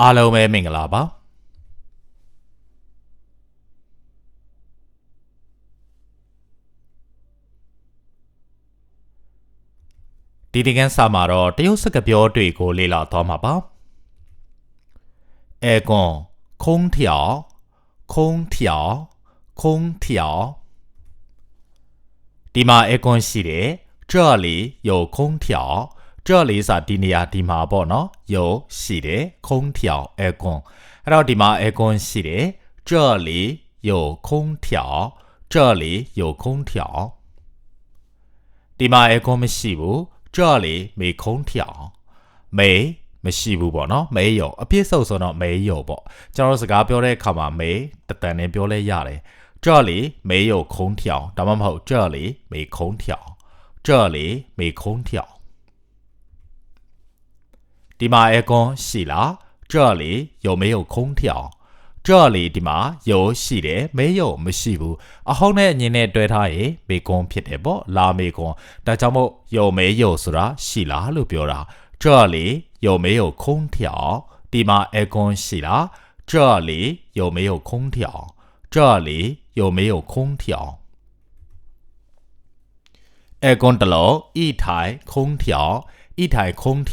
အားလုံးပဲမင်္ဂလာပါဒီဒီကန်စာမှာတော့တရုတ်စကားပြောတွေကိုလေ့လာသွားမှာပါအဲကွန်空调空调空调ဒီမှာအဲကွန်ရှိတယ်这里有空调 ကြော့လေးစာဒီနေရာဒီမှာပေါ့နော်ယုံရှိတယ်ခုံးထောင်အဲကွန်အဲ့တော့ဒီမှာအဲကွန်ရှိတယ်ကြော့လေးယုံခုံးထောင်ကြော့လေးယုံခုံးထောင်ဒီမှာအဲကွန်မရှိဘူးကြော့လေးမေခုံးထောင်မေမရှိဘူးပေါ့နော်မဲယုံအပြည့်စုံဆိုတော့မဲယုံပေါ့ကျွန်တော်စကားပြောတဲ့အခါမှာမဲတတန်နဲ့ပြောလဲရတယ်ကြော့လေမဲယုံခုံးထောင်ဒါမှမဟုတ်ကြော့လေမေခုံးထောင်ကြော့လေမေခုံးထောင် ဒီမှာအဲကွန်ရှိလား这里有没有空调这里ဒီမှာ有ရှိတယ်没有မရှိဘူးအဟုတ်နဲ့အငင်းနဲ့တွဲထားရင်မေကွန်ဖြစ်တယ်ပေါ့လာမေကွန်ဒါကြောင့်မို့有没有ဆိုတာရှိလားလို့ပြောတာ这里有没有空调ဒီမှာအဲကွန်ရှိလား这里有没有空调这里有没有空调အဲကွန်တလို့ဤထိုင်空调ဤထိုင်空调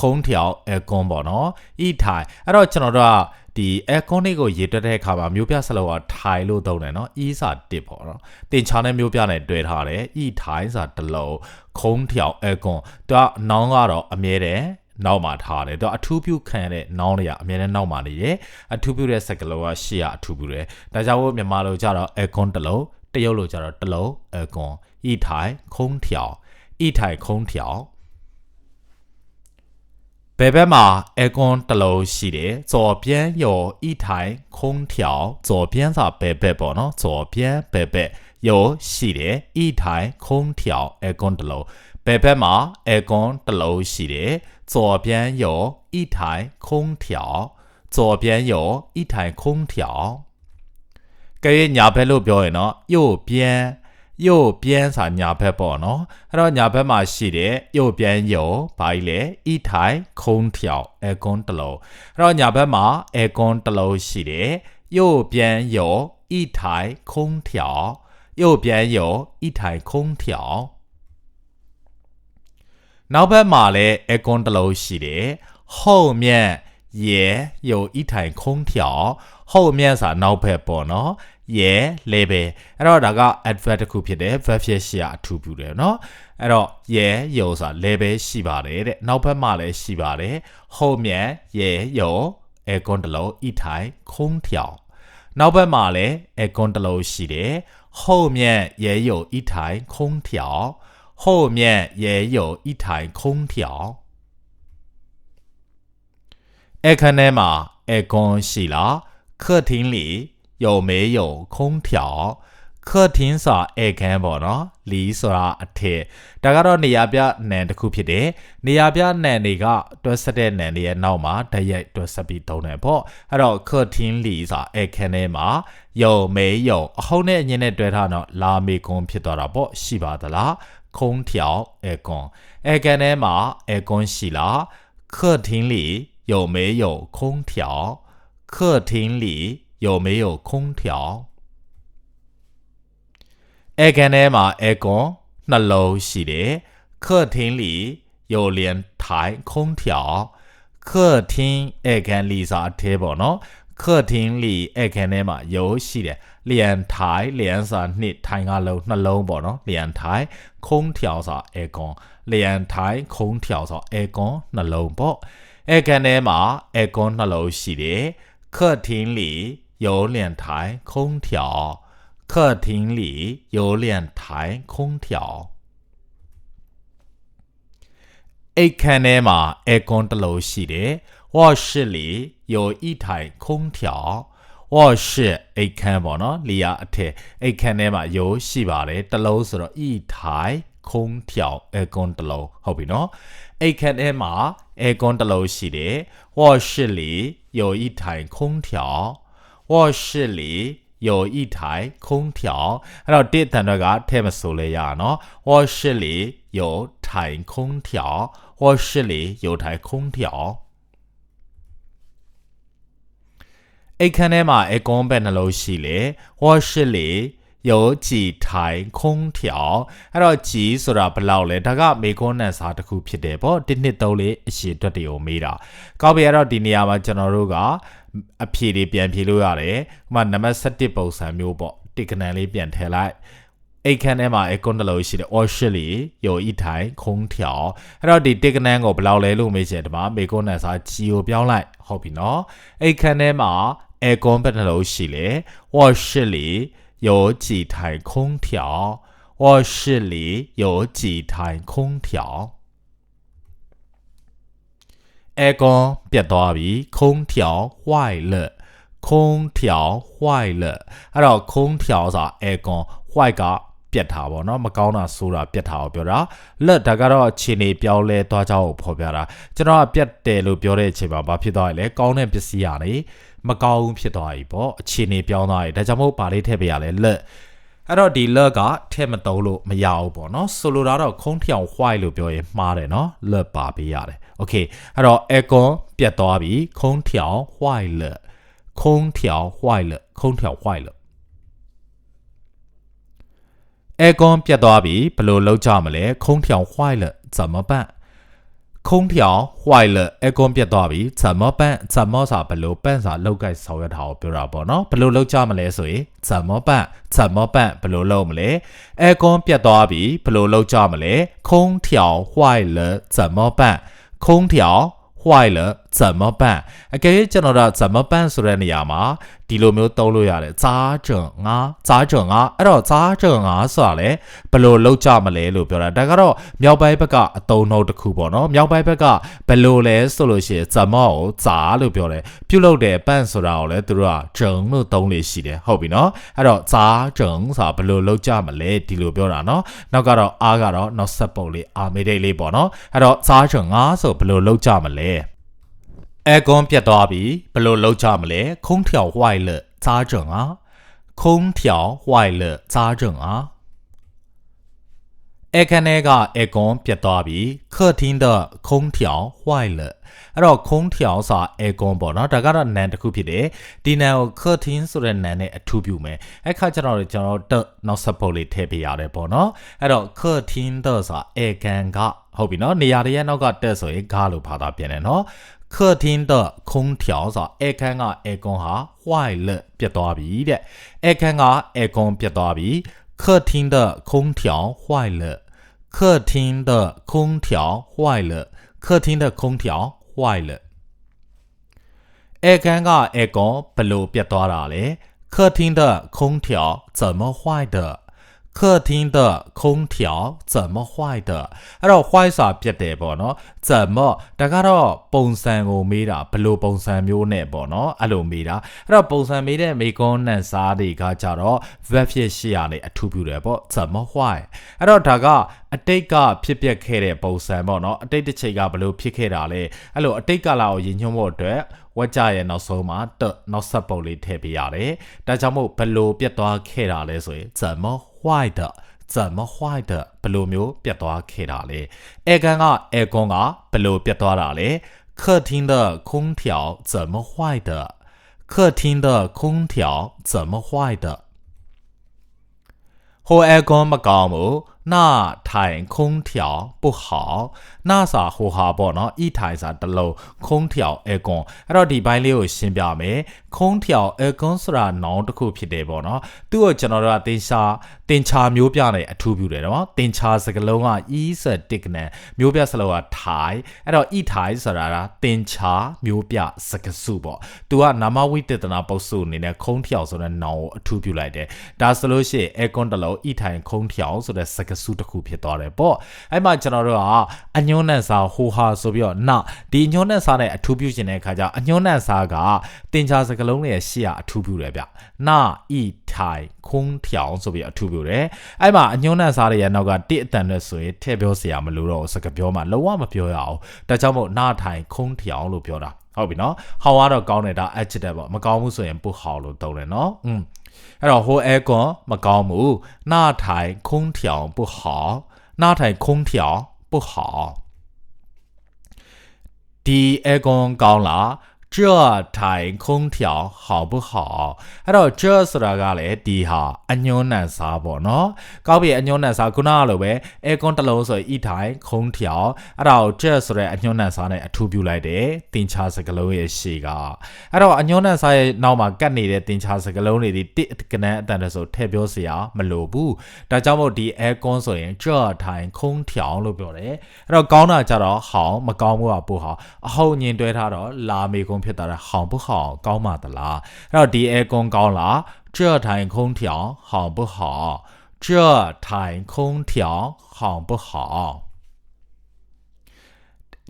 空调အဲကွန်ပေါ့နော်ဤထိုင်အဲ့တော့ကျွန်တော်တို့ကဒီအဲကွန်လေးကိုရေတွက်တဲ့အခါမှာမျိုးပြစလောကထိုင်လို့သုံးတယ်နော်ဤစာတစ်ပေါ့နော်တင်ချာနဲ့မျိုးပြနဲ့တွဲထားတယ်ဤထိုင်စာတလို့空调အဲကွန်သူကနောင်းကတော့အမြဲတမ်းနောက်မှာထားတယ်သူအထူးပြုခံတဲ့နောင်းတွေကအများနဲ့နောက်မှာနေတယ်အထူးပြုတဲ့စကလောကရှေ့ကအထူးပြုတယ်ဒါကြောင့်မို့မြန်မာလိုကြတော့အဲကွန်တလုံးတရုတ်လိုကြတော့တလုံးအဲကွန်一台空调一台空调 ဘယ်ဘက်မှာအဲကွန်တလုံးရှိတယ်左边有一台空调左边စာဘယ်ဘက်ပေါ့နော်左边ဘယ်ဘက်有ရှိတယ်一台空调အဲကွန်တလုံးဘယ်ဘက်မှာအဲကွန်တလုံးရှိတယ်左边有一台空调左边有一台空调ကဲညာဘက်လို့ပြောရင်တော့右边 右边စာညာဘက်ပေါ့နော်အဲ့တော့ညာဘက်မှာရှိတဲ့右边有ဘာကြီးလဲ一台空调အဲကွန်တလုံးအဲ့တော့ညာဘက်မှာအဲကွန်တလုံးရှိတယ်右边有一台空调右边有一台空调နောက်ဘက်မှာလည်းအဲကွန်တလုံးရှိတယ်后面也有一台空调后面စာနောက်ဘက်ပေါ့နော် ရဲလေပဲအဲ့တော့ဒါက adverb တစ်ခုဖြစ်တယ် verb ဖြစ်ရှာအထူးပြုတယ်เนาะအဲ့တော့ရဲယုံဆိုတာ level ရှိပါတယ်တဲ့နောက်ဘက်မှာလည်းရှိပါတယ်后面也有အကွန်တလုံး一台空调နောက်ဘက်မှာလည်းအကွန်တလုံးရှိတယ်后面也有一台空调后面也有一台空调အခန်းထဲမှာအကွန်ရှိလား客厅里 有没有空调客厅စာဧကန်ပေါ့နော်လီဆိုတာအထက်ဒါကတော့နေရာပြနံတစ်ခုဖြစ်တယ်နေရာပြနံတွေကတွဲဆက်တဲ့နံတွေရဲ့နောက်မှာဓာတ်ရိုက်တွဲဆက်ပြီးသုံးတယ်ပေါ့အဲ့တော့客厅里စာဧကန်ထဲမှာ有没有အဟုတ်နဲ့အငင်းနဲ့တွဲထားတော့လာမေကွန်ဖြစ်သွားတာပေါ့ရှိပါသလား空调ဧကွန်ဧကန်ထဲမှာဧကွန်ရှိလား客厅里有没有空调客厅里 有没有空调အဲကန်ထဲမှာအဲကွန်နှလုံးရှိတယ်客厅里有连台空调客厅အဲကန်လီစာအထဲပေါ့နော်客厅里အဲကန်ထဲမှာ有ရှိတယ်လျံထိုင်လျံစာနှစ်ထိုင်ကလုံးနှလုံးပေါ့နော်လျံထိုင်空调စာအဲကွန်လျံထိုင်空调စာအဲကွန်နှလုံးပေါ့အဲကန်ထဲမှာအဲကွန်နှလုံးရှိတယ်客厅里 有两台空调，客厅里有两台空调。အိတ်ခန်းထဲမှာအဲကွန်တစ်လုံးရှိတယ်။ဝါရှိလီ有一台空调ဝါရှိအိတ်ခန်းပေါ့နော်လီယာအထက်အိတ်ခန်းထဲမှာ有ရှိပါတယ်တစ်လုံးဆိုတော့一台空调အဲကွန်တစ်လုံးဟုတ်ပြီနော်အိတ်ခန်းထဲမှာအဲကွန်တစ်လုံးရှိတယ်။ဝါရှိလီ有一台空调 卧室里有一台空调အဲ့တော့တစ်တန်တော့ကထဲမဆိုလဲရနော်卧室里有台空调卧室里有台空调 အိတ်ခန်းထဲမှာအကွန်ပဲနှလုံးရှိလေဝါရှိလေ有几台空调အဲ့တော့ကြီးဆိုတာဘယ်လောက်လဲဒါကမေကွန်းနန်စာတစ်ခုဖြစ်တယ်ပေါ့တစ်နှစ်သုံးလေးအရှိအတွက်တွေကိုမေးတာကောက်ပြီအဲ့တော့ဒီနေရာမှာကျွန်တော်တို့က အဖြေတွေပြန်ဖြေလို့ရတယ်ဥပမာနံပါတ်7ပုံစံမျိုးပေါ့တစ်ကနန်လေးပြန်ထည့်လိုက်အိတ်ခန်းထဲမှာအကွန်တလို့ရှိတယ် or ရှိလေ有一台空调အဲ့တော့ဒီတစ်ကနန်ကိုဘယ်လောက်လဲလို့မေးချင်တယ်ဒီမှာမေကွန်းနန်စာကြီးကိုပြောင်းလိုက်ဟုတ်ပြီနော်အိတ်ခန်းထဲမှာအကွန်ပဲနှလို့ရှိလေ or ရှိလေ有几台空调卧室里有几台空调 aircon ပြတ်သွားပြီ空调坏了空调坏了အဲ့တော့空调ဆိုတာ aircon 坏ကပြတ်တာပေါ့နော်မကောင်းတာဆိုတာပြတ်တာကိုပြောတာလက်ဒါကတော့အခြေအနေပြောင်းလဲသွားကြကိုဖော်ပြတာကျွန်တော်ကပြတ်တယ်လို့ပြောတဲ့အချိန်မှာဘာဖြစ်သွားရလဲကောင်းတဲ့ပစ္စည်းရတယ်မကောင်းဘူးဖြစ်သွားပြီပေါ့အခြေအနေပြောင်းသွားပြီဒါကြောင့်မို့ဗာလေးထည့်ပေးရလဲလက်အဲ့တော့ဒီလက်ကထဲမတုံးလို့မရဘူးပေါ့နော်ဆိုလိုတာတော့ခုံးထျောင် white လို့ပြောရင်မှားတယ်နော်လက်ပါပေးရတယ် โอเคအဲ့တော့ aircon ပြတ်သွားပြီခုံးထျောင် white လက်ခုံးထျောင် white လက်ခုံးထျောင် white လက် aircon ပြတ်သွားပြီဘယ်လိုလုပ်ကြမလဲခုံးထျောင် white လက်怎么办空调坏了 aircon ပြတ်သွားပြီ怎么办怎么စာဘယ်လိုပန့်စာလောက်ကင်ဆောင်ရွက်တာကိုပြောတာပေါ့နော်ဘယ်လိုလုပ်ကြမလဲဆိုရင်怎么办怎么办ဘယ်လိုလုပ်မလဲ aircon ပြတ်သွားပြီဘယ်လိုလုပ်ကြမလဲ空调坏了怎么办 空调坏了怎么办အကယ်၍ကျွန်တော်တို့怎么办ဆိုတဲ့နေရာမှာဒီလိုမျိုးသုံးလို့ရတယ်ဇာကြံငါဇာကြံငါအဲ့တော့ဇာကြံငါဆိုတာလေဘယ်လိုလောက်ကြမလဲလို့ပြောတာဒါကတော့မြောက်ပိုင်းဘက်ကအတုံးနှုတ်တစ်ခုပေါ့နော်မြောက်ပိုင်းဘက်ကဘယ်လိုလဲဆိုလို့ရှိရင်ဇမောကိုဇာလို့ပြောတယ်ပြုတ်လို့တယ်ပန့်ဆိုတာကိုလည်းသူတို့ကဂျုံလို့သုံးလို့ရှိတယ်ဟုတ်ပြီနော်အဲ့တော့ဇာကြံဆိုတာဘယ်လိုလောက်ကြမလဲဒီလိုပြောတာနော်နောက်ကတော့အားကတော့နောက်ဆက်ပုတ်လေးအာမေဒိတ်လေးပေါ့နော်အဲ့တော့ဇာကြံငါဆိုဘယ်လိုလောက်ကြမလဲ အဲကွန်ပြတ်သွားပြီဘယ်လိုလုပ်ကြမလဲခုံးထောင်ဝိုင်လစားကြံအားခုံးထောင်ဝိုင်လစားကြံအားအခန်းထဲကအဲကွန်ပြတ်သွားပြီခထင်းတဲ့ခုံးထောင်ဝိုင်လအဲ့တော့ခုံးထောင်စာအဲကွန်ပေါ့နော်ဒါကတော့နန်တစ်ခုဖြစ်တယ်ဒီနန်ကိုခထင်းဆိုတဲ့နန်နဲ့အထူးပြုမယ်အဲ့ခါကျတော့ကျွန်တော်တနောက်ဆက်ဖို့လေးထည့်ပေးရတယ်ပေါ့နော်အဲ့တော့ခထင်းတဲ့စာအဲကန်ကဟုတ်ပြီနော်နေရာတရက်နောက်ကတက်ဆိုရင်ဂါလို့ဘာသာပြန်တယ်နော် 客厅的空调上，爱看啊，爱讲哈坏了，别大皮的，爱看啊，爱讲别大皮。客厅的空调坏了，客厅的空调坏了，客厅的空调坏了。爱看啊，爱讲不如别大了嘞，客厅的空调怎么坏的？客厅的空调怎么坏的အဲ့တော့ white စာပြတ်တယ်ပေါ့နော်怎么ဒါကတော့ပုံစံကိုမေးတာဘယ်လိုပုံစံမျိုးနဲ့ပေါ့နော်အဲ့လိုမေးတာအဲ့တော့ပုံစံမေးတဲ့မေကွန်းနန်စားတွေကကြတော့ verb ဖြစ်ရှိရနေအထူးပြုတယ်ပေါ့怎么坏အဲ့တော့ဒါကအတိတ်ကဖြစ်ပျက်ခဲ့တဲ့ပုံစံပေါ့နော်အတိတ်တစ်ချိန်ကဘယ်လိုဖြစ်ခဲ့တာလဲအဲ့လိုအတိတ်ကလာကိုရင်ညွှန်းဖို့အတွက်ဝက်ကြရဲ့နောက်ဆုံးမှာတနောက်ဆက်ပုံလေးထည့်ပေးရတယ်ဒါကြောင့်မို့ဘယ်လိုပြတ်သွားခဲ့တာလဲဆိုရင်怎么坏 的怎么坏的ဘယ်လိုမျိုးပြတ်သွားခဲ့တာလဲအဲကန်ကအဲကွန်ကဘယ်လိုပြတ်သွားတာလဲ客厅的空调怎么坏的客厅的空调怎么坏的ဟိုအဲကွန်မကောင်းဘူး 那台空调不好那စာဟိုဟာပေါ့နော်ဤထိုင်စာတစ်လုံး空调အဲကွန်အဲ့တော့ဒီဘိုင်းလေးကိုရှင်းပြမယ်空调အဲကွန်ဆိုတာနောင်တစ်ခုဖြစ်တယ်ပေါ့နော်သူ့ကိုကျွန်တော်တို့ကတင်ချာတင်ချာမျိုးပြနေအထူးပြုတယ်နော်တင်ချာစကလုံးက e စတစ်ကနန်မျိုးပြစလုံးကထိုင်အဲ့တော့ဤထိုင်ဆိုတာကတင်ချာမျိုးပြစကစုပေါ့သူကနာမဝိတ္တနာပုတ်စုအနေနဲ့空调ဆိုတဲ့နောင်ကိုအထူးပြုလိုက်တယ်ဒါဆိုလို့ရှိရင်အဲကွန်တစ်လုံးဤထိုင်空调ဆိုတဲ့စက စုတစ်ခုဖြစ်သွားတယ်ပေါ့အဲ့မှာကျွန်တော်တို့ကအညွန်းနဲ့စာဟိုဟာဆိုပြီးတော့နဒီညွန်းနဲ့စာနဲ့အထူးပြုခြင်းတဲ့အခါကျအညွန်းနဲ့စာကတင်ချာစကလုံးရဲ့ရှေ့ကအထူးပြုတယ်ဗျနဤထိုင်ခုံးထောင်ဆိုပြီးအထူးပြုတယ်အဲ့မှာအညွန်းနဲ့စာတွေရဲ့နောက်ကတိအတန်နဲ့ဆိုရင်ထည့်ပြောစရာမလိုတော့စကပြောမှာလုံးဝမပြောရအောင်ဒါကြောင့်မို့နထိုင်ခုံးထောင်လို့ပြောတာ ဟုတ်ပြီနော်ဟောင်းကတော့ကောင်းတယ်ဒါ adjective ပေါ့မကောင်းဘူးဆိုရင်不好လို့သုံးတယ်နော်อืมအဲ့တော့ဟိုအဲကွန်မကောင်းဘူးနားထိုင်空调不好နားထိုင်空调不好ဒီအဲကွန်ကောင်းလား 这台空调好不好အဲ့တော့这ဆိုတာကလည်းဒီဟာအညွန်းနံစားပေါ့နော်ကောက်ပြီအညွန်းနံစားခုနကလိုပဲ aircon တစ်လုံးဆိုရင် e ထိုင်空调အဲ့ဒါကို这ဆိုတဲ့အညွန်းနံစားနဲ့အထူးပြုလိုက်တယ်တင်ချစကလုံးရဲ့ရှေ့ကအဲ့တော့အညွန်းနံစားရဲ့နောက်မှာကတ်နေတဲ့တင်ချစကလုံးတွေဒီတစ်ကနန်းအတန်တဆိုထည့်ပြောစရာမလိုဘူးဒါကြောင့်မို့ဒီ aircon ဆိုရင်这台空调လို့ပြောတယ်အဲ့တော့ကောင်းတာကြတော့好မကောင်းဘူးကပို့好အဟုတ်ညင်တွဲထားတော့လာမေကုန်း ဖြစ်တာ好不好ကောင်းပါသလားအဲ့တော့ဒီ aircon ကောင်းလား这台空调好不好这台空调好不好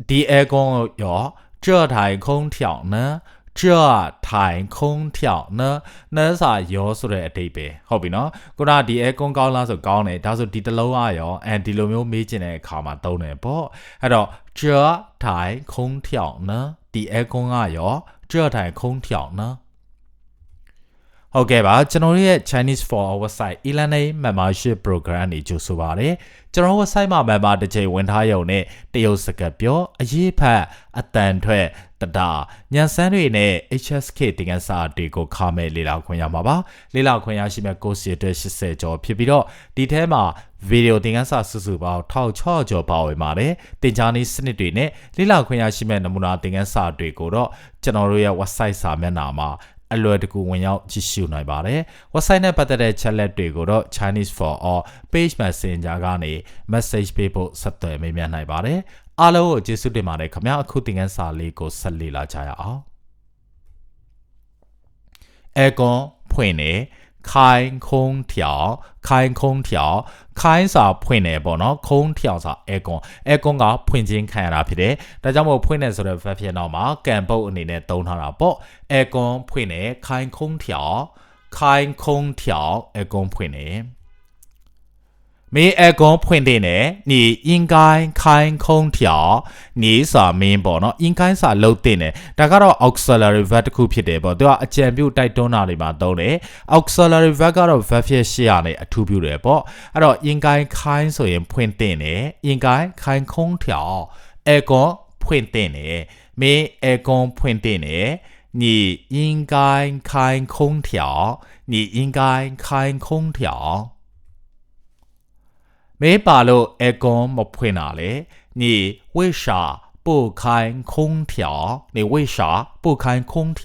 ဒီ aircon ရော这台空调呢 ကြထိုင်ခုံးထောက်နော်နှမ်းစာရောဆိုတဲ့အတိတ်ပဲဟုတ်ပြီနော်ကိုနာဒီအဲကုန်းကောင်းလားဆိုကောင်းတယ်ဒါဆိုဒီတလုံးအရောအဲဒီလိုမျိုးမေးကျင်တဲ့အခါမှာသုံးတယ်ပေါ့အဲ့တော့ကြထိုင်ခုံးထောက်နော်ဒီအဲကုန်းကရောကြထိုင်ခုံးထောက်နော် ဟုတ်ကဲ့ပါကျွန်တော်ရဲ့ Chinese for our website e-learning membership program နေကြိုဆိုပါရစေကျွန်တော် website မှာ member တစ်ချိန်ဝင်ထားရုံနဲ့တရုတ်စကားပြောအရေးဖတ်အတန်ထွက်တတာညံစမ်းတွေနဲ့ HSK တင်ကန်းစာတွေကိုခါမဲ့လေ့လာခွင့်ရမှာပါလေ့လာခွင့်ရရှိမဲ့ course ရတဲ့80ကျော်ဖြစ်ပြီးတော့ဒီထဲမှာဗီဒီယိုသင်ခန်းစာစုစုပေါင်း1600ကျော်ပါဝင်ပါတယ်။တင် जा နေစနစ်တွေနဲ့လေ့လာခွင့်ရရှိမဲ့နမူနာသင်ခန်းစာတွေကိုတော့ကျွန်တော်တို့ရဲ့ website စာမျက်နှာမှာ အလွယ်တကူဝင်ရောက်ကြည့်ရှုနိုင်ပါတယ်။ website နဲ့ပတ်သက်တဲ့ chat တွေကိုတော့ Chinese for all page messenger ကနေ message ပေးဖို့ဆက်သွယ်မေးမြန်းနိုင်ပါတယ်။အားလုံးကိုကျေးဇူးတင်ပါတယ်ခင်ဗျာအခုသင်ခန်းစာလေးကိုဆက်လေ့လာကြရအောင်။ aircon ဖွင့်နေ ခိုင်းခုံးထောင်ခိုင်းခုံးထောင်ခိုင်းစာဖွင့်တယ်ပေါ့နော်ခုံးထောင်စာအဲကွန်အဲကွန်ကဖွင့်ခြင်းခံရတာဖြစ်တယ်ဒါကြောင့်မို့ဖွင့်တယ်ဆိုတဲ့ verb ဖြစ်တော့မှာကံပုတ်အနေနဲ့သုံးထားတာပေါ့အဲကွန်ဖွင့်တယ်ခိုင်းခုံးထောင်ခိုင်းခုံးထောင်အဲကွန်ဖွင့်တယ် နဲ့你应该开空调你စာမင်းပေါ့နော်应该စာလုံးတဲ့နဲ့ဒါကတော့ auxiliary verb တစ်ခုဖြစ်တယ်ပေါ့သူကအကြံပြုတိုက်တွန်းတာတွေမှာသုံးတယ် auxiliary verb ကတော့ verb ဖြစ်ရှေ့ရနေအထူးပြုတယ်ပေါ့အဲ့တော့应该开ဆိုရင်ဖွင့်တဲ့နဲ့应该开空调 aircon ဖွင့်တဲ့နဲ့没 aircon ဖွင့်တဲ့နဲ့你应该开空调你应该开空调 没把路 aircon 没ဖွင့်တာလေ你为啥不开空调你为啥 不开空调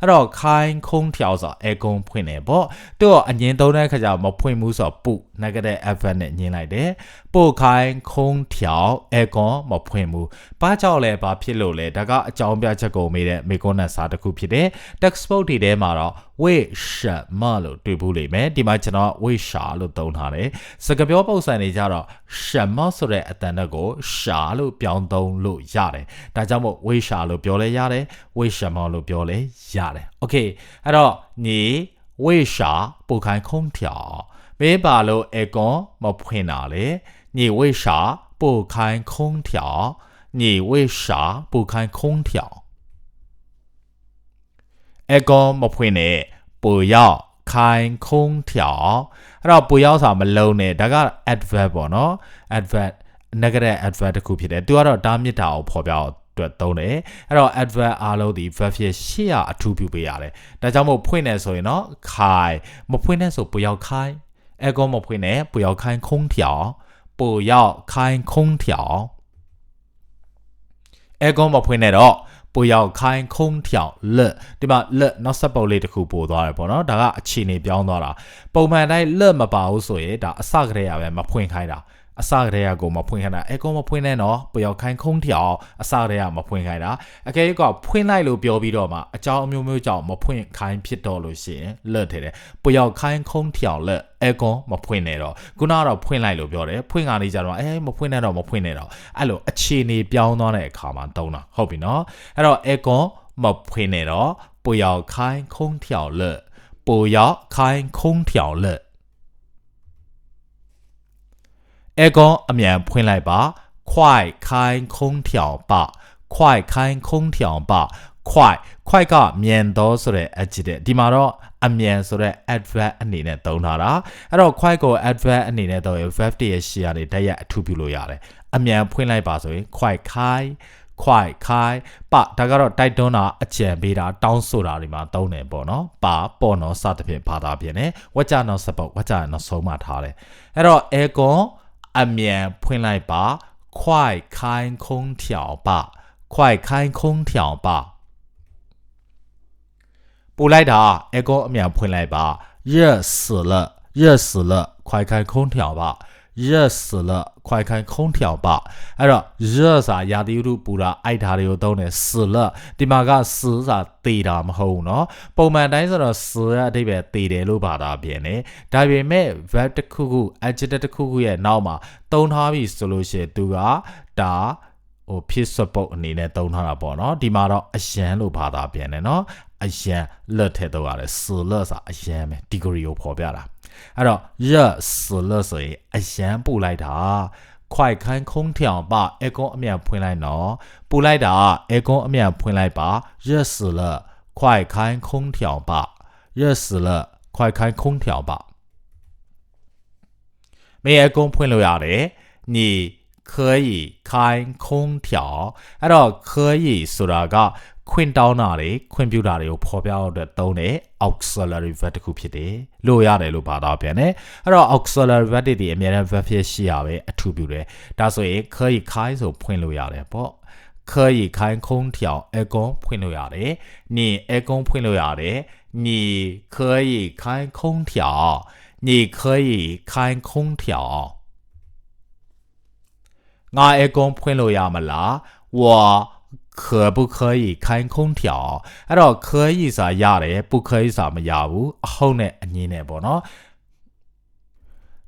အဲ့တော့开空调ဆို aircon ဖွင့်တယ်ပေါ့သူကအငင်းသုံးတဲ့ခါကျမဖွင့်ဘူးဆိုပု negative effect နဲ့ညင်းလိုက်တယ်ပို့ခိုင်း空调 aircon မဖွင့်ဘူးဘာကြောင့်လဲဘာဖြစ်လို့လဲဒါကအကြောင်းပြချက်ကိုမေးတဲ့မေကွန်းနဲ့စာတစ်ခုဖြစ်တယ် textbook တွေထဲမှာတော့为什么လို့တွေ့ဘူးလိမ့်မယ်ဒီမှာကျွန်တော်为啥လို့သုံးထားတယ်စကားပြောပုံစံတွေကြတော့什么ဆိုတဲ့အတန်တက်ကိုရှာလို့ပြောင်းသုံးလို့ရတယ်ဒါကြောင့်မို့为啥လို့ပြောလဲရတယ် 为什么လို့ပြောလဲရတယ် okay အဲ့တော့你为啥不开空调没把路 aircon မဖွင့်တာလေ你为啥不开空调你为啥不开空调 aircon မဖွင့်နဲ့不要开空调အဲ့တော့不要ဆိုတာမလုံးနဲ့ဒါက adverb ပေါ့နော် adverb negative adverb တစ်ခုဖြစ်တယ်သူကတော့တားမြစ်တာကိုဖော်ပြအ အတွက်သုံးတယ်အဲ့တော့ adverb အားလုံးဒီ verb ရဲ့ရှေ့အထူးပြုပေးရတယ်ဒါကြောင့်မို့ဖွင့်နေဆိုရင်တော့ခိုင်မဖွင့်နေဆိုပူရောက်ခိုင်အဲကောမဖွင့်နေပူရောက်ခိုင်ခုံးထောင်ပူရောက်ခိုင်ခုံးထောင်အဲကောမဖွင့်နေတော့ပူရောက်ခိုင်ခုံးထောင်လက်ဒီမှာလက်နောက်ဆက်ပုတ်လေးတစ်ခုပို့သွားတယ်ပေါ့နော်ဒါကအခြေအနေပြောင်းသွားတာပုံမှန်တိုင်းလက်မပါဘူးဆိုရင်ဒါအစကတည်းကပဲမဖွင့်ခိုင်းတာ အစကတည်းကကိုမဖွင့်ခိုင်းတာအဲကောမဖွင့်နဲ့နော်ပျော်ခိုင်းခုံးထောင်အစကတည်းကမဖွင့်ခိုင်းတာအကယ်၍ကဖွင့်လိုက်လို့ပြောပြီးတော့မှအကြောင်းအမျိုးမျိုးကြောင့်မဖွင့်ခိုင်းဖြစ်တော့လို့ရှိရင်လက်ထဲတယ်ပျော်ခိုင်းခုံးထောင်လက်အဲကောမဖွင့်နဲ့တော့ခုနကတော့ဖွင့်လိုက်လို့ပြောတယ်ဖွင့်ကနေကြတော့အဲမဖွင့်နဲ့တော့မဖွင့်နဲ့တော့အဲ့လိုအခြေအနေပြောင်းသွားတဲ့အခါမှာတုံးတာဟုတ်ပြီနော်အဲ့တော့အဲကောမဖွင့်နဲ့တော့ပျော်ခိုင်းခုံးထောင်လက်ပျော်ခိုင်းခုံးထောင်လက် အဲကွန်အမြန်ဖွင့်လိုက်ပါခွိုက်ခိုင်းခုံးထောင်ပါခွိုက်ခိုင်းခုံးထောင်ပါခွိုက်ခွိုက်ကမြန်သောဆိုတဲ့ adjective ဒီမှာတော့အမြန်ဆိုတဲ့ adverb အနေနဲ့သုံးထားတာအဲ့တော့ခွိုက်ကို adverb အနေနဲ့သုံးရင် verb တရဲ့ရှေ့ကနေတိုက်ရိုက်အထူးပြုလို့ရတယ်အမြန်ဖွင့်လိုက်ပါဆိုရင်ခွိုက်ခိုင်းခွိုက်ခိုင်းပဒါကတော့တိုက်တွန်းတာအကြံပေးတာတောင်းဆိုတာတွေမှာသုံးတယ်ပေါ့နော်ပါပေါ့နော်စသဖြင့်ဘာသာပြန်တယ်ဝကြနော်စပုတ်ဝကြနော်ဆုံးမထားတယ်အဲ့တော့ aircon 暗免喷来吧，快开空调吧，快开空调吧。不来的啊，一个免喷来吧，热死了，热死了，快开空调吧。热死了快开空调吧အဲ့တော့热စာရာသီဥတုပူတာအိုက်ဓာတွေကိုသုံးတယ်死了ဒီမှာက死စာသေတာမဟုတ်ဘူးเนาะပုံမှန်တိုင်းဆိုတော့死ရအဓိပ္ပာယ်သေတယ်လို့ဘာသာပြင်တယ်ဒါပေမဲ့ verb တစ်ခုခု adjective တစ်ခုခုရဲ့နောက်မှာသုံးထားပြီဆိုလို့ရှိရင်သူကဒါဟိုဖြစ်စွပ်ပုတ်အနေနဲ့သုံးထားတာပေါ့เนาะဒီမှာတော့အရန်လို့ဘာသာပြင်တယ်เนาะအရန်လက်ထဲတော့ရတယ်死了စာအရန်ပဲ degree ကိုဖော်ပြတာ အဲ့တော့热死了ဆိုရင်အရန်ပူလိုက်တာ快开空调吧အဲကွန်အမြန်ဖွင့်လိုက်နော်ပူလိုက်တာအဲကွန်အမြန်ဖွင့်လိုက်ပါ热死了快开空调吧热死了快开空调吧မင်းအကွန်ဖွင့်လို့ရတယ်你可以开空调အဲ့တော့可以ဆိုတာက ခွင့်တောင်းတာတွေခွင့်ပြုတာတွေကိုဖော်ပြရတဲ့သုံးတဲ့ auxiliary verb တစ်ခုဖြစ်တယ်လို့ရတယ်လို့ဘာသာပြန်တယ်အဲ့တော့ auxiliary verb တွေဒီအများနဲ့ verb ဖြစ်ရှိရပဲအထူးပြုတယ်ဒါဆိုရင်可以开ဆိုဖွင့်လို့ရတယ်ပေါ့可以开空调အကွန်ဖွင့်လို့ရတယ်你အကွန်ဖွင့်လို့ရတယ်你可以开空调你可以开空调ငါအကွန်ဖွင့်လို့ရမလား我 可不可以开空调အဲ့တော့可以စာရတယ်不可以စာမရဘူးအဟုတ်နဲ့အငင်းနဲ့ပေါ့နော်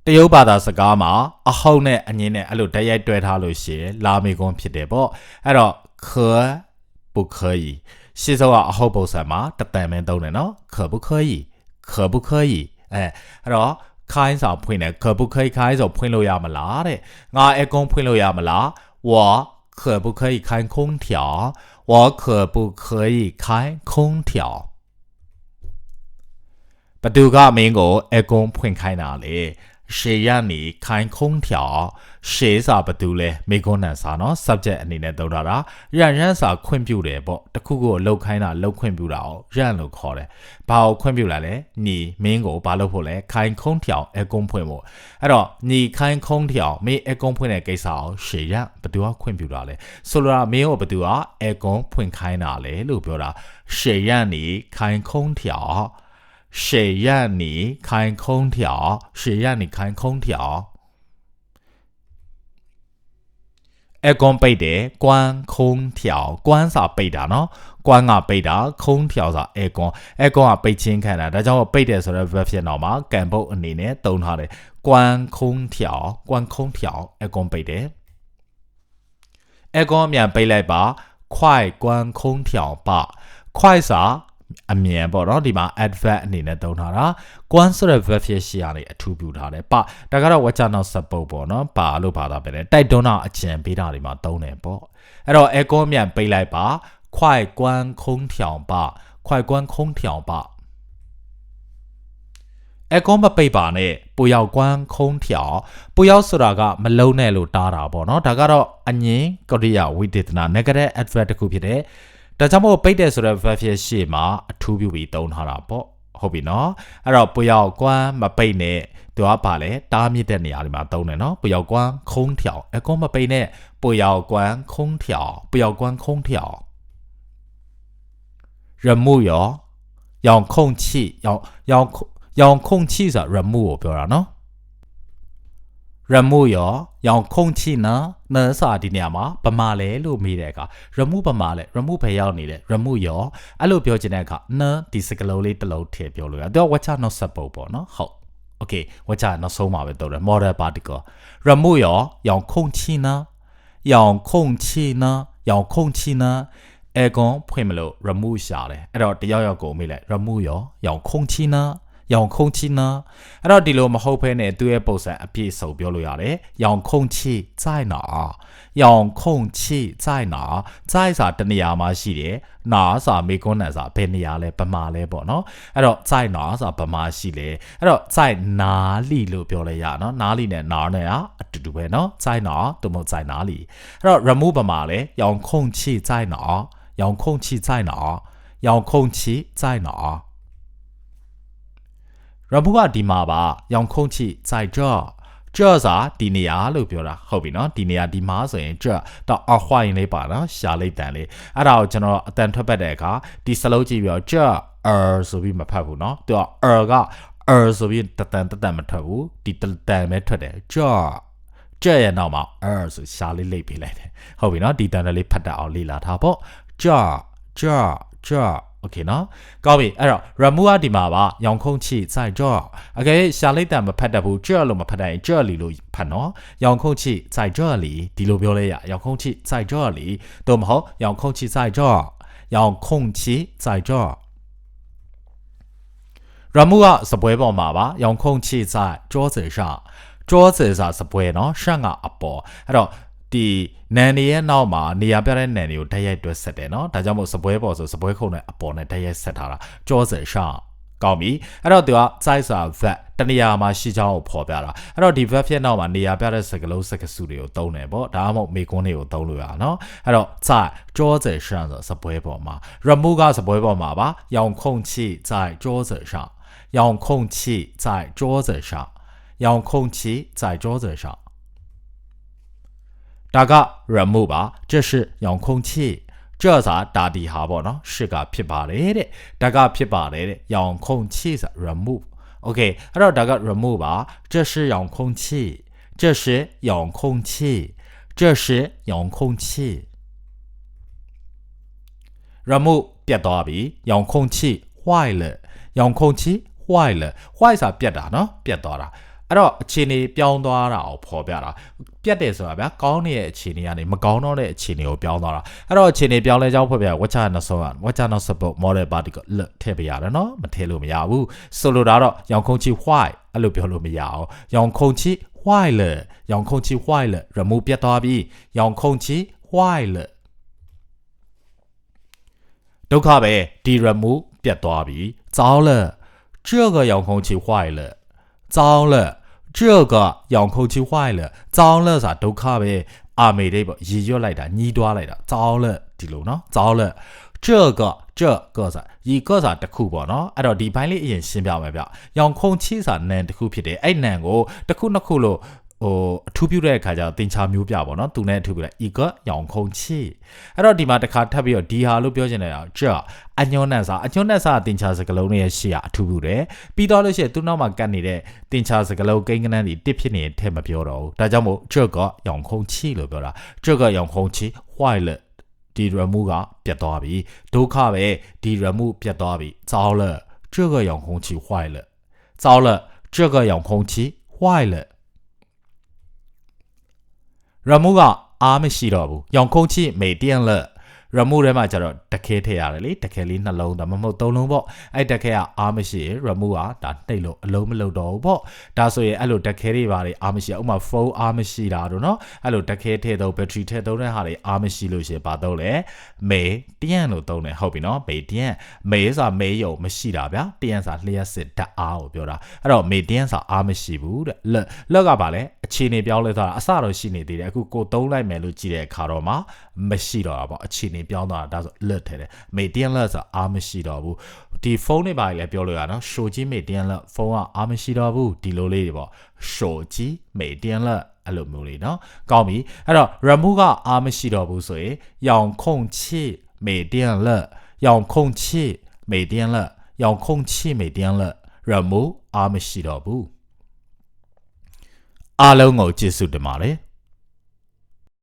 တရုတ်ဘာသာစကားမှာအဟုတ်နဲ့အငင်းနဲ့အဲ့လိုတိုက်ရိုက်တွဲထားလို့ရှိရင်လာမေကွန်ဖြစ်တယ်ပေါ့အဲ့တော့可不可以ရှင်းစောကအဟုတ်ပုံစံမှာတတန်မင်းသုံးတယ်နော်可不可以可不可以အဲအဲ့တော့ခိုင်းစာဖွင့်တယ်可不可以ခိုင်းဆိုဖွင့်လို့ရမလားတဲ့ငါအကွန်ဖွင့်လို့ရမလား我 可不可以开空调？我可不可以开空调？ဘသူကမင်းကိုအကွန်ဖွင့်ခိုင်းတာလေ ရှေရနေခိုင်ခုံးထောင်ရှေစာဘသူလဲမေခွန်းနံစာနော် subject အနေနဲ့သုံးထားတာရန်ရန်စာခွင့်ပြုတယ်ပေါ့တခုခုလောက်ခိုင်းတာလောက်ခွင့်ပြုတာအောင်ရန်လို့ခေါ်တယ်ဘာကိုခွင့်ပြုလာလဲညီမင်းကိုဘာလို့ဖို့လဲခိုင်ခုံးထောင်အကုံဖွင့်ဖို့အဲ့တော့ညီခိုင်ခုံးထောင်မင်းအကုံဖွင့်တဲ့ကိစ္စအောင်ရှေရဘသူကခွင့်ပြုလာလဲဆိုလိုတာမင်းကိုဘသူကအကုံဖွင့်ခိုင်းတာလဲလို့ပြောတာရှေရနေခိုင်ခုံးထောင် 谁让你开空调？谁让你开空调？အကွန်ပိတ်တယ်ကွမ်းခုံး条ကွမ်းစာပိတ်တာနော်ကွမ်းကပိတ်တာခုံး条စာအကွန်အကွန်ကပိတ်ချင်းခံတာဒါကြောင့်ပိတ်တယ်ဆိုတော့ verb ဖြစ်တော့မှာကံပုတ်အနေနဲ့သုံးထားတယ်ကွမ်းခုံး条ကွမ်းခုံး条အကွန်ပိတ်တယ်အကွန်အမြန်ပိတ်လိုက်ပါ快关空调吧快စာ အမြန်ပေါ့နော်ဒီမှာ adverb အနေနဲ့သုံးထားတာကွမ်းဆိုတဲ့ verb ဖြစ်ရှိရနေအထူးပြုထားတယ်ပဒါကတော့ what နောက် support ပေါ့နော်ပါလို့ဘာသာပဲလေတိုက်တွန်းတာအကြံပေးတာတွေမှာသုံးတယ်ပေါ့အဲ့တော့ echo အမြန်ပိတ်လိုက်ပါ快关空调吧快关空调吧အကောမပိတ်ပါနဲ့ပူရောက်ကွမ်းခုံး条ပူရောက်ဆိုတာကမလုံးနဲ့လို့တားတာပေါ့နော်ဒါကတော့အငင်းကရိယာဝိသေသနာ negative adverb တစ်ခုဖြစ်တယ် ဒါကြောင့်မို့ပိတ်တယ်ဆိုတော့ verb ရှေ့မှာအထူးပြုပြီးသုံးထားတာပေါ့ဟုတ်ပြီနော်အဲ့တော့ပူရောက်ကွမ်းမပိတ်နဲ့သူကပါလေတားမြစ်တဲ့နေရာတွေမှာသုံးတယ်နော်ပူရောက်ကွမ်းခုံးထောင်အကောမပိတ်နဲ့ပူရောက်ကွမ်းခုံးထောင်ပူရောက်ကွမ်းခုံးထောင်ရမှုရောရောင်ခုံချိရောင်ရောင်ရောင်ခုံချိဆိုတာရမှုကိုပြောတာနော် remove ရောရောင်ခုံချိနော်နးစာဒီနေရာမှာဗမာလဲလို့မေးတဲ့အခါ remove ဗမာလဲ remove ဘယ်ရောက်နေလဲ remove ရောအဲ့လိုပြောချင်တဲ့အခါနးဒီစကလုံးလေးတစ်လုံးထည့်ပြောလို့ရတော့ watch not support ပေါ့နော်ဟုတ် okay watch နောက်ဆုံးမှာပဲတော့တယ် model particle remove ရောရောင်ခုံချိနော်ရောင်ခုံချိနော်ရောင်ခုံချိနော်အဲကွန်ဖွင့်မလို့ remove ရှာတယ်အဲ့တော့တယောက်ယောက်ကိုမေးလိုက် remove ရောရောင်ခုံချိနော် ရောင်ခုံချီနာအဲ့တော့ဒီလိုမဟုတ်ဘဲနဲ့သူ့ရဲ့ပုံစံအပြည့်စုံပြောလို့ရတယ်ရောင်ခုံချီစိုက်နာရောင်ခုံချီစိုက်နာစိုက်စာတနေရာမှာရှိတယ်နာစာမေကွန်းနံစာဘယ်နေရာလဲဗမာလဲပေါ့နော်အဲ့တော့စိုက်နာစာဗမာရှိလေအဲ့တော့စိုက်နာလီလို့ပြောလဲရနော်နာလီနဲ့နာနဲ့အတူတူပဲနော်စိုက်နာသူမဟုတ်စိုက်နာလီအဲ့တော့ remove ဗမာလဲရောင်ခုံချီစိုက်နာရောင်ခုံချီစိုက်နာရောင်ခုံချီစိုက်နာ ရဘူးကဒီမှာပါရောင်ခုံးချိဆိုင်ကြော့ကြော့စာဒီနေရာလို့ပြောတာဟုတ်ပြီနော်ဒီနေရာဒီမှာဆိုရင်ကြော့တော့အဟွိုင်းလေးပါနော်ရှာလိုက်တန်လေးအဲ့ဒါကိုကျွန်တော်အတန်ထွက်ပတ်တဲ့အခါဒီစလုံးကြည့်ပြီးတော့ကြော့အာဆိုပြီးမဖတ်ဘူးနော်သူကအာကအာဆိုပြီးတတန်တတန်မထွက်ဘူးဒီတတန်ပဲထွက်တယ်ကြော့ကြက်ရဲ့နောက်မှာအာဆိုရှာလေးလိတ်ပေးလိုက်တယ်ဟုတ်ပြီနော်ဒီတန်လေးဖတ်တတ်အောင်လေ့လာထားပေါ့ကြော့ကြော့ကြော့ โอเคเนาะကောင်းပြီအဲ့တော့ remove ကဒီမှာပါရောင်ခုံးချိစိုက်ကြော့အကယ်ရှာလိုက်တံမဖတ်တတ်ဘူးကြော့လို့မဖတ်တတ်ရင်ကြော့လီလို့ဖတ်နော်ရောင်ခုံးချိစိုက်ကြော့လီဒီလိုပြောလဲရရောင်ခုံးချိစိုက်ကြော့လီသို့မဟုတ်ရောင်ခုံးချိစိုက်ကြော့ရောင်ခုံးချိစိုက်ကြော့ရမှုကစပွဲပေါ်မှာပါရောင်ခုံးချိစိုက်ကြောစင်ရှာကြောစင်စာစပွဲเนาะရှန့်ကအပေါ်အဲ့တော့ ဒီနန်နေရဲ့နောက်မှာနေရာပြတဲ့နန်တွေကိုဓာတ်ရိုက်တွဲဆက်တယ်နော်ဒါကြောင့်မို့စပွဲပေါ်ဆိုစပွဲခုံနဲ့အပေါ်နဲ့ဓာတ်ရိုက်ဆက်ထားတာကြောစင်ရှောင်းကောင်းပြီအဲ့တော့သူက size စာ vat တနေရာမှာရှိချောင်းကိုဖော်ပြတာအဲ့တော့ဒီ vat ဖြစ်နောက်မှာနေရာပြတဲ့စကလုံးစကစုတွေကိုသုံးတယ်ပေါ့ဒါမှမဟုတ်မေကွန်းတွေကိုသုံးလို့ရတာနော်အဲ့တော့ size ကြောစင်ရှောင်းဆိုစပွဲပေါ်မှာ remove ကစပွဲပေါ်မှာပါရောင်ခုံချိ size ကြောစင်ရှောင်းရောင်ခုံချိ size ကြောစင်ရှောင်းရောင်ခုံချိ size ကြောစင်ရှောင်း 大家 remove 啊，这是遥控器。这啥？打底下吧？呢是个平板来的。大家平板来的遥控器是 remove。OK，让大家 remove 吧，这是遥控器。这是遥控器。这是遥控器。remove 别倒闭，遥控器坏了。遥控器坏了，坏啥别倒呢？别倒了。 အဲ့တော့အခြေအနေပြောင်းသွားတာကိုဖော်ပြတာပြတ်တယ်ဆိုတာဗျာကောင်းတဲ့အခြေအနေကနေမကောင်းတော့တဲ့အခြေအနေကိုပြောင်းသွားတာအဲ့တော့အခြေအနေပြောင်းလဲကြောင်းဖော်ပြဝါချာနဆောကဝါချာနဆပုတ် model particle လက်ထည့်ပြရတယ်နော်မထည့်လို့မရဘူးဆိုလိုတာတော့ရောင်ခုန်ချီ white အဲ့လိုပြောလို့မရအောင်ရောင်ခုန်ချီ white လေရောင်ခုန်ချီ white လေ remove ပြတ်သွားပြီရောင်ခုန်ချီ white လေဒုက္ခပဲဒီ remove ပြတ်သွားပြီ糟了这个遥控器坏了糟了 这个遥控器坏了糟了ဆိုတာဒုက္ခပဲအာမေဒိတ်ပေါ့ရည်ရွတ်လိုက်တာညီးတွားလိုက်တာ糟了ဒီလိုနော်糟了这个这个ဆိုတာဒီကဆိုတာတစ်ခုပေါ့နော်အဲ့တော့ဒီဘိုင်းလေးအရင်ရှင်းပြမယ်ဗျရောင်ခုန်ချီဆိုတာနံတစ်ခုဖြစ်တယ်အဲ့နံကိုတစ်ခုနှစ်ခုလို့ ဟိုအထူးပြုတဲ့အခါကျတော့တင်ချာမျိုးပြပေါ့နော်သူနဲ့အထူးပြုလိုက်ဤကရောင်ခုန်ချီအဲ့တော့ဒီမှာတစ်ခါထပ်ပြီးတော့ဒီဟာလို့ပြောချင်တယ်အောင်ကြအညွန်းနဲ့စာအညွန်းနဲ့စာတင်ချာစကလုံးတွေရဲ့ရှေ့ကအထူးပြုတယ်ပြီးတော့လို့ရှိရင်သူနောက်မှာကတ်နေတဲ့တင်ချာစကလုံးကိန်းကနန်းဒီတစ်ဖြစ်နေထဲမပြောတော့ဘူးဒါကြောင့်မို့这个ရောင်ခုန်ချီလို့ပြောတာ这个ရောင်ခုန်ချီ坏了ဒီ remove ကပြတ်သွားပြီဒုက္ခပဲဒီ remove ပြတ်သွားပြီ糟了这个遥控器坏了糟了这个遥控器坏了 Ramu，阿们西了，遥控器没电了。Remove ထဲမှာကျတော့တခဲထည့်ရတယ်လေတခဲလေးနှလုံးဒါမှမဟုတ်သုံးလုံးပေါ့အဲ့တခဲကအားမရှိရင် remove ကဒါနှိပ်လို့အလုံးမလုံးတော့ဘူးပေါ့ဒါဆိုရင်အဲ့လိုတခဲတွေပါလေအားမရှိဥပမာဖုန်းအားမရှိတာတို့နော်အဲ့လိုတခဲထည့်တော့ battery ထည့်သုံးတဲ့ဟာတွေအားမရှိလို့ရှိရင်ဘာသုံးလဲမေတျန့်လို့သုံးတယ်ဟုတ်ပြီနော်မေတျန့်မေဆိုတာမေယုံမရှိတာဗျာတျန့်ဆိုတာလျှက်စစ်ဓာတ်အားကိုပြောတာအဲ့တော့မေတျန့်ဆိုတာအားမရှိဘူးတဲ့လက်လက်ကပါလေအခြေအနေပြောင်းလဲသွားတာအစတော့ရှိနေသေးတယ်အခုကိုသုံးလိုက်မယ်လို့ကြည့်တဲ့အခါတော့မှမရှိတော့တာပေါ့အခြေအနေပြောင်းသွားတာဒါဆို alert ထဲတယ် maintenance alert ဆိုအားမရှိတော့ဘူးဒီဖုန်းတွေပါလေပြောလို့ရနော်ရှိုကြီး maintenance alert ဖုန်းကအားမရှိတော့ဘူးဒီလိုလေးတွေပေါ့ရှိုကြီး maintenance alert အဲ့လိုမျိုးလေးနော်ကောင်းပြီအဲ့တော့ remove ကအားမရှိတော့ဘူးဆိုရင်ရောင်ခုန်ချစ် maintenance alert ရောင်ခုန်ချစ် maintenance alert ရောင်ခုန်ချစ် maintenance alert remove အားမရှိတော့ဘူးအားလုံးကိုကျေးဇူးတင်ပါတယ်